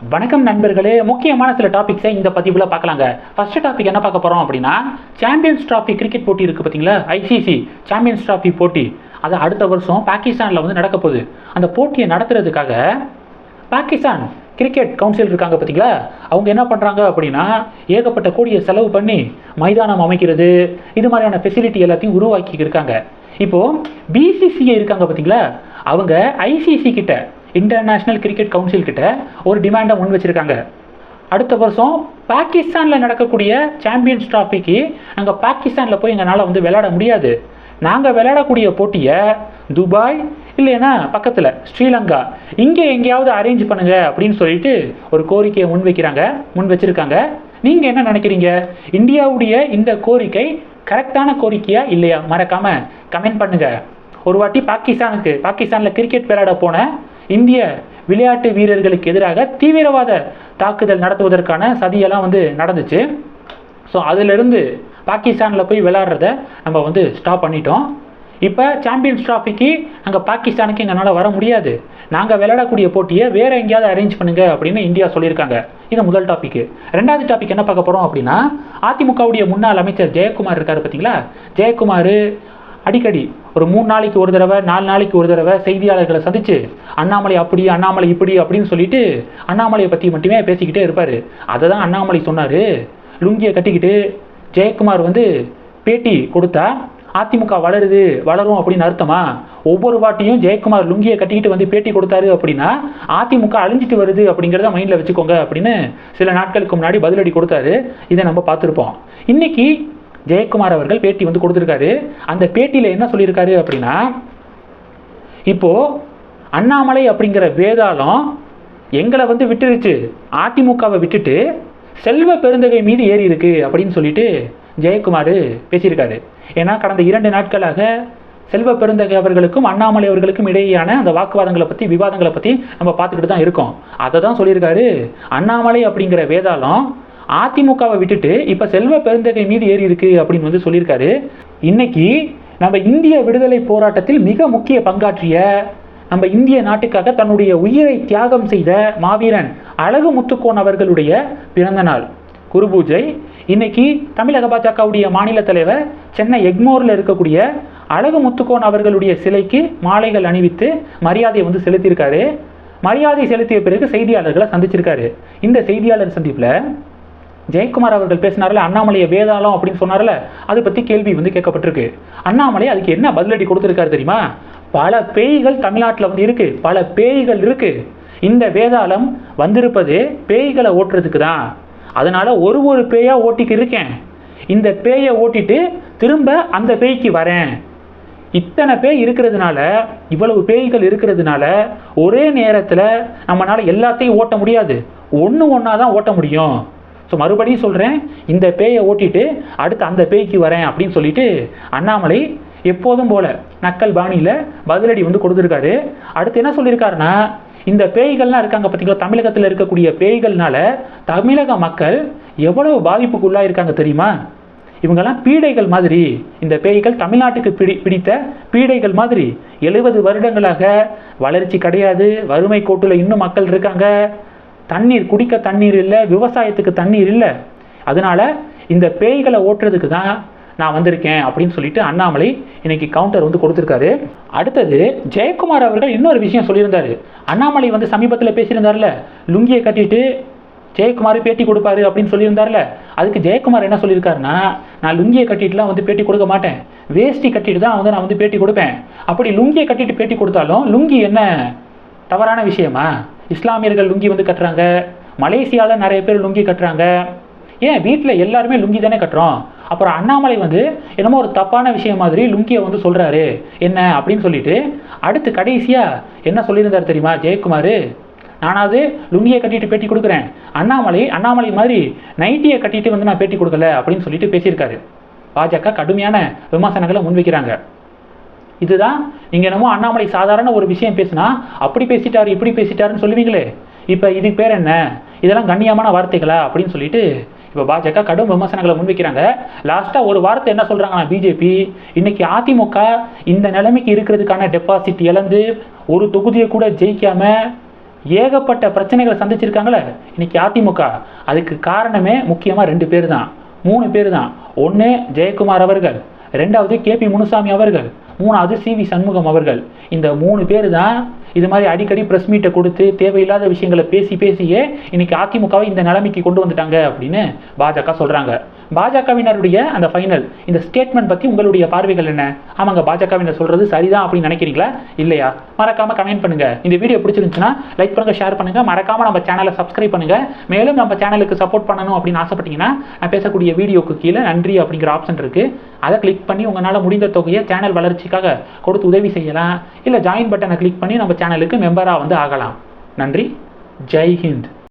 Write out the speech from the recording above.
வணக்கம் நண்பர்களே முக்கியமான சில டாபிக்ஸை இந்த பதிவில் பார்க்கலாங்க. ஃபர்ஸ்ட் டாபிக் என்ன பார்க்க போகிறோம் அப்படின்னா சாம்பியன்ஸ் டிராஃபி கிரிக்கெட் போட்டி இருக்குது பார்த்தீங்களா ஐசிசி சாம்பியன்ஸ் டிராஃபி போட்டி. அது அடுத்த வருஷம் பாகிஸ்தானில் வந்து நடக்க போகுது. அந்த போட்டியை நடத்துறதுக்காக பாகிஸ்தான் கிரிக்கெட் கவுன்சில் இருக்காங்க பார்த்தீங்களா அவங்க என்ன பண்ணுறாங்க அப்படின்னா ஏகப்பட்ட கோடியை செலவு பண்ணி மைதானம் அமைக்கிறது இது மாதிரியான ஃபெசிலிட்டி எல்லாத்தையும் உருவாக்கி இருக்காங்க. இப்போது பிசிசிஐ இருக்காங்க பார்த்தீங்களா அவங்க ஐசிசி கிட்ட இன்டர்நேஷ்னல் கிரிக்கெட் கவுன்சில் கிட்ட ஒரு டிமாண்டை முன் வச்சிருக்காங்க. அடுத்த வருஷம் பாகிஸ்தானில் நடக்கக்கூடிய சாம்பியன்ஸ் ட்ராஃபிக்கு நாங்கள் பாகிஸ்தானில் போய் எங்களால் வந்து விளையாட முடியாது. நாங்கள் விளையாடக்கூடிய போட்டியை துபாய் இல்லைன்னா பக்கத்தில் ஸ்ரீலங்கா இங்கே எங்கேயாவது அரேஞ்ச் பண்ணுங்க அப்படின்னு சொல்லிட்டு ஒரு கோரிக்கையை முன் வைக்கிறாங்க முன் வச்சிருக்காங்க. நீங்கள் என்ன நினைக்கிறீங்க? இந்தியாவுடைய இந்த கோரிக்கை கரெக்டான கோரிக்கையா இல்லையா? மறக்காமல் கமெண்ட் பண்ணுங்கள் ஒரு வாட்டி பாகிஸ்தானுக்கு பாகிஸ்தானில் கிரிக்கெட் விளையாட போன இந்திய விளையாட்டு வீரர்களுக்கு எதிராக தீவிரவாத தாக்குதல் நடத்துவதற்கான சதியெல்லாம் வந்து நடந்துச்சு. ஸோ அதிலிருந்து பாகிஸ்தானில் போய் விளாட்றத நம்ம வந்து ஸ்டாப் பண்ணிட்டோம். இப்போ சாம்பியன்ஸ் ட்ராஃபிக்கு நாங்கள் பாகிஸ்தானுக்கு எங்களால் வர முடியாது. நாங்கள் விளையாடக்கூடிய போட்டியை வேறு எங்கேயாவது அரேஞ்ச் பண்ணுங்க அப்படின்னு இந்தியா சொல்லியிருக்காங்க. இது முதல் டாபிக் ரெண்டாவது டாபிக் என்ன பார்க்க போகிறோம் அப்படின்னா அதிமுகவுடைய முன்னாள் அமைச்சர் ஜெயக்குமார் இருக்கார் பார்த்தீங்களா? ஜெயக்குமார் அடிக்கடி ஒரு மூணு நாளைக்கு ஒரு தடவை நாலு நாளைக்கு ஒரு தடவை செய்தியாளர்களை சந்தித்து அண்ணாமலை அப்படி அண்ணாமலை இப்படி அப்படின்னு சொல்லிட்டு அண்ணாமலையை பற்றி மட்டுமே பேசிக்கிட்டே இருப்பார். அதை தான் அண்ணாமலை சொன்னார். லுங்கியை கட்டிக்கிட்டு ஜெயக்குமார் வந்து பேட்டி கொடுத்தா அதிமுக வளருது வளரும் அப்படின்னு அர்த்தமா? ஒவ்வொரு வாட்டியும் ஜெயக்குமார் லுங்கியை கட்டிக்கிட்டு வந்து பேட்டி கொடுத்தாரு அப்படின்னா அதிமுக அழிஞ்சிட்டு வருது அப்படிங்கிறத மைண்டில் வச்சுக்கோங்க அப்படின்னு சில நாட்களுக்கு முன்னாடி பதிலடி கொடுத்தாரு. இதை நம்ம பார்த்துருப்போம். இன்னைக்கு ஜெயக்குமார் அவர்கள் பேட்டி வந்து கொடுத்துருக்காரு. அந்த பேட்டியில் என்ன சொல்லியிருக்காரு அப்படின்னா இப்போது அண்ணாமலை அப்படிங்கிற வேதாளம் எங்களை வந்து விட்டுருச்சு. அதிமுகவை விட்டுட்டு செல்வ பெருந்தகை மீது ஏறி இருக்கு அப்படின்னு சொல்லிட்டு ஜெயக்குமார் பேசியிருக்காரு. ஏன்னா கடந்த இரண்டு நாட்களாக செல்வ பெருந்தகை அவர்களுக்கும் அண்ணாமலை அவர்களுக்கும் இடையேயான அந்த வாக்குவாதங்களை பற்றி விவாதங்களை பற்றி நம்ம பார்த்துக்கிட்டு தான் இருக்கோம். அதை தான் சொல்லியிருக்காரு. அண்ணாமலை அப்படிங்கிற வேதாளம் அதிமுகவை விட்டுட்டு இப்போ செல்வ பெருந்தகை மீது ஏறி இருக்கு அப்படின்னு வந்து சொல்லியிருக்காரு. இன்னைக்கு நம்ம இந்திய விடுதலை போராட்டத்தில் மிக முக்கிய பங்காற்றிய நம்ம இந்திய நாட்டுக்காக தன்னுடைய உயிரை தியாகம் செய்த மாவீரன் அழகு முத்துக்கோன் அவர்களுடைய பிறந்த நாள் குரு பூஜை இன்னைக்கு தமிழக பாஜகவுடைய மாநில தலைவர் சென்னை எக்மோரில் இருக்கக்கூடிய அழகு முத்துக்கோன் அவர்களுடைய சிலைக்கு மாலைகள் அணிவித்து மரியாதையை வந்து செலுத்தியிருக்காரு. மரியாதை செலுத்திய பிறகு செய்தியாளர்களை சந்திச்சிருக்காரு. இந்த செய்தியாளர் சந்திப்பில் ஜெயக்குமார் அவர்கள் பேசினார்ல அண்ணாமலையை வேதாளம் அப்படின்னு சொன்னார்ல அதை பற்றி கேள்வி வந்து கேட்கப்பட்டிருக்கு. அண்ணாமலை அதுக்கு என்ன பதிலடி கொடுத்துருக்காரு தெரியுமா? பல பேய்கள் தமிழ்நாட்டில் வந்து இருக்கு பல பேய்கள் இருக்கு. இந்த வேதாளம் வந்திருப்பது பேய்களை ஓட்டுறதுக்கு தான். அதனால ஒரு ஒரு பேயாக ஓட்டிக்கு இருக்கேன். இந்த பேயை ஓட்டிட்டு திரும்ப அந்த பேய்க்கு வரேன். இத்தனை பேய் இருக்கிறதுனால இவ்வளவு பேய்கள் இருக்கிறதுனால ஒரே நேரத்தில் நம்மளால் எல்லாத்தையும் ஓட்ட முடியாது. ஒன்று ஒன்றா தான் ஓட்ட முடியும். ஸோ மறுபடியும் சொல்கிறேன் இந்த பேயை ஓட்டிட்டு அடுத்து அந்த பேய்க்கு வரேன் அப்படின்னு சொல்லிட்டு அண்ணாமலை எப்போதும் போல நக்கல் பாணியில் பதிலடி வந்து கொடுத்துருக்காரு. அடுத்து என்ன சொல்லியிருக்காருன்னா இந்த பேய்கள்லாம் இருக்காங்க பார்த்தீங்களா தமிழகத்தில் இருக்கக்கூடிய பேய்கள்னால தமிழக மக்கள் எவ்வளவு பாதிப்புக்குள்ளாக இருக்காங்க தெரியுமா? இவங்கெல்லாம் பீடைகள் மாதிரி இந்த பேய்கள் தமிழ்நாட்டுக்கு பிடி பிடித்த பீடைகள் மாதிரி எழுபது வருடங்களாக வளர்ச்சி கிடையாது. வறுமை கோட்டில் இன்னும் மக்கள் இருக்காங்க. தண்ணீர் குடிக்க தண்ணீர் இல்லை விவசாயத்துக்கு தண்ணீர் இல்லை. அதனால இந்த பேய்களை ஓட்டுறதுக்கு தான் நான் வந்திருக்கேன் அப்படின்னு சொல்லிட்டு அண்ணாமலை இன்னைக்கு கவுண்டர் வந்து கொடுத்துருக்காரு. அடுத்தது ஜெயக்குமார் அவர்கள் இன்னொரு விஷயம் சொல்லியிருந்தாரு. அண்ணாமலை வந்து சமீபத்தில் பேசியிருந்தார்ல லுங்கியை கட்டிட்டு ஜெயக்குமார் பேட்டி கொடுப்பாரு அப்படின்னு சொல்லியிருந்தார்ல. அதுக்கு ஜெயக்குமார் என்ன சொல்லியிருக்காருன்னா நான் லுங்கியை கட்டிட்டுலாம் வந்து பேட்டி கொடுக்க மாட்டேன். வேஷ்டி கட்டிட்டு தான் வந்து நான் வந்து பேட்டி கொடுப்பேன். அப்படி லுங்கியை கட்டிட்டு பேட்டி கொடுத்தாலும் லுங்கி என்ன? தவறான விஷயமா? இஸ்லாமியர்கள் லுங்கி வந்து கட்டுறாங்க. மலேசியாவில் நிறைய பேர் லுங்கி கட்டுறாங்க. ஏன்? வீட்டில் எல்லாருமே லுங்கி தானே கட்டுறோம். அப்புறம் அண்ணாமலை வந்து என்னமோ ஒரு தப்பான விஷயம் மாதிரி லுங்கியை வந்து சொல்கிறாரு என்ன? அப்படின்னு சொல்லிட்டு அடுத்து கடைசியாக என்ன சொல்லியிருந்தார் தெரியுமா? ஜெயக்குமார் நானாவது லுங்கியை கட்டிட்டு பேட்டி கொடுக்குறேன். அண்ணாமலை அண்ணாமலை மாதிரி நைட்டியை கட்டிட்டு வந்து நான் பேட்டி கொடுக்கல அப்படின்னு சொல்லிட்டு பேசியிருக்காரு. பாஜக கடுமையான விமர்சனங்களை முன்வைக்கிறாங்க. இதுதான் நீங்கள் என்னமோ அண்ணாமலை சாதாரண ஒரு விஷயம் பேசுனா அப்படி பேசிட்டாரு இப்படி பேசிட்டாருன்னு சொல்லுவீங்களே. இப்போ இதுக்கு பேர் என்ன? இதெல்லாம் கண்ணியமான வார்த்தைகளா? அப்படின்னு சொல்லிட்டு இப்போ பாஜக கடும் விமர்சனங்களை முன்வைக்கிறாங்க. லாஸ்ட்டாக ஒரு வார்த்தை என்ன சொல்கிறாங்கன்னா பிஜேபி இன்னைக்கு அதிமுக இந்த நிலைமைக்கு இருக்கிறதுக்கான டெபாசிட் இழந்து ஒரு தொகுதியை கூட ஜெயிக்காம ஏகப்பட்ட பிரச்சனைகளை சந்திச்சிருக்காங்களே இன்னைக்கு அதிமுக. அதுக்கு காரணமே முக்கியமாக ரெண்டு பேர் தான். மூணு பேர் தான். ஒன்று ஜெயக்குமார் அவர்கள் ரெண்டாவது கே பி முனுசாமி அவர்கள். மூணாவது சி வி சண்முகம் அவர்கள். இந்த மூணு பேர் தான் இது மாதிரி அடிக்கடி ப்ரெஸ் மீட்டை கொடுத்து தேவையில்லாத விஷயங்களை பேசி பேசியே இன்னைக்கு அதிமுகவை இந்த நிலைமைக்கு கொண்டு வந்துட்டாங்க அப்படின்னு பாஜக சொல்கிறாங்க பாஜகவினருடைய அந்த ஃபைனல் இந்த ஸ்டேட்மெண்ட் பற்றி உங்களுடைய பார்வைகள் என்ன? ஆமாங்க பாஜகவினர் சொல்கிறது சரிதான் அப்படின்னு நினைக்கிறீங்களா? இல்லையா? மறக்காமல் கமெண்ட் பண்ணுங்கள் இந்த வீடியோ பிடிச்சிருந்துச்சுன்னா லைக் பண்ணுங்கள் ஷேர் பண்ணுங்கள் மறக்காமல் நம்ம சேனலை சப்ஸ்கிரைப் பண்ணுங்கள் மேலும் நம்ம சேனலுக்கு சப்போர்ட் பண்ணணும் அப்படின்னு ஆசைப்பட்டீங்கன்னா நான் பேசக்கூடிய வீடியோக்கு கீழே நன்றி அப்படிங்கிற ஆப்ஷன் இருக்குது அதை கிளிக் பண்ணி உங்களால் முடிந்த தொகையை சேனல் வளர்ச்சிக்காக கொடுத்து உதவி செய்யலாம். இல்லை ஜாயின் பட்டனை கிளிக் பண்ணி நம்ம சேனலுக்கு மெம்பராக வந்து ஆகலாம். நன்றி. ஜெய் ஹிந்த்.